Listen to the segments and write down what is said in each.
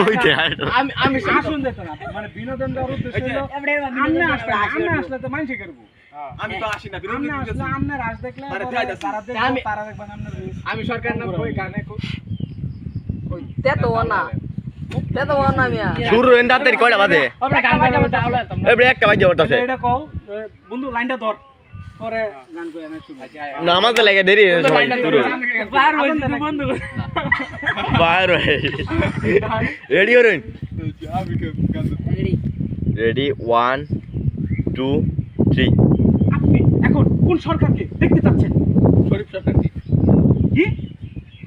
ওই যে আইডল। আমি আমি আসুন না মানে বিনোদন দেওয়ার উদ্দেশ্য আমনে আসলে আমনে আসলে তো মানুষই করব আমি তো আসি না আমনে আসলে আমনে রাস দেখলে। তারা দেখব, তারা দেখবেন আপনার আমি সরকার নাম কই গানে কই? তে তো না। তে তো না মিয়া। শুরু হইন কয়টা বাজে আমরা গান বাজাবো তাহলে তোমরা। একটা বাজে ওঠাছে এটা কও বন্ধু লাইনটা ধর। পরে গান কই আমি শুনব না লাগে দেরি বার রেডি হইন রেডি ওয়ান টু থ্রি আপনি এখন কোন সরকারকে দেখতে চাচ্ছেন? শরীফ সরকার কি?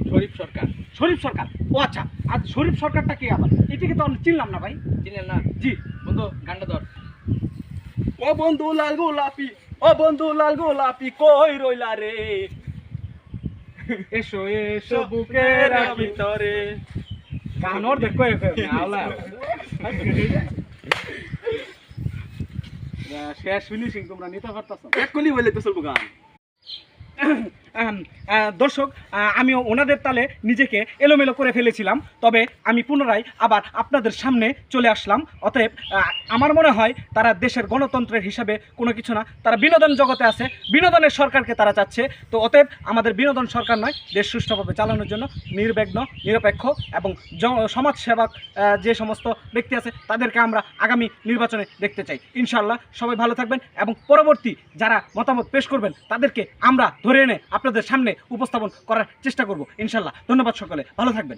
শরীফ সরকার। শরীফ সরকার। ও আচ্ছা আজ শরীফ সরকারটা কে আবার? এটাকে তো আমি চিনলাম না ভাই। চিনেন না? জি। বন্ধু গানটা ধর। ও বন্ধু লাল গোলাপি ও বন্ধু লাল গোলাপি কই রইলা রে? এসো এসো বুকে রাখি। তরে গান ওর দেখো আওলা শেষ ফিনিশিং তোমরা নিতে পারতাছ এক্ষুনি বলে তো চলবো গান। দর্শক আমি ওনাদের তালে নিজেকে এলোমেলো করে ফেলেছিলাম। তবে আমি পুনরায় আবার আপনাদের সামনে চলে আসলাম। অতএব আমার মনে হয় তারা দেশের গণতন্ত্রের হিসাবে কোনো কিছু না তারা বিনোদন জগতে আছে বিনোদনের সরকারকে তারা চাচ্ছে। তো অতএব আমাদের বিনোদন সরকার নয় দেশ সুষ্ঠুভাবে চালানোর জন্য নির্বিঘ্ন নিরপেক্ষ এবং জ- সমাজসেবক আহ, যে সমস্ত ব্যক্তি আছে তাদেরকে আমরা আগামী নির্বাচনে দেখতে চাই। ইনশাআল্লাহ সবাই ভালো থাকবেন এবং পরবর্তী যারা মতামত পেশ করবেন তাদেরকে আমরা ধরে এনে আপনাদের সামনে উপস্থাপন করার চেষ্টা করব। ইনশাল্লাহ ধন্যবাদ সকলে। ভালো থাকবেন।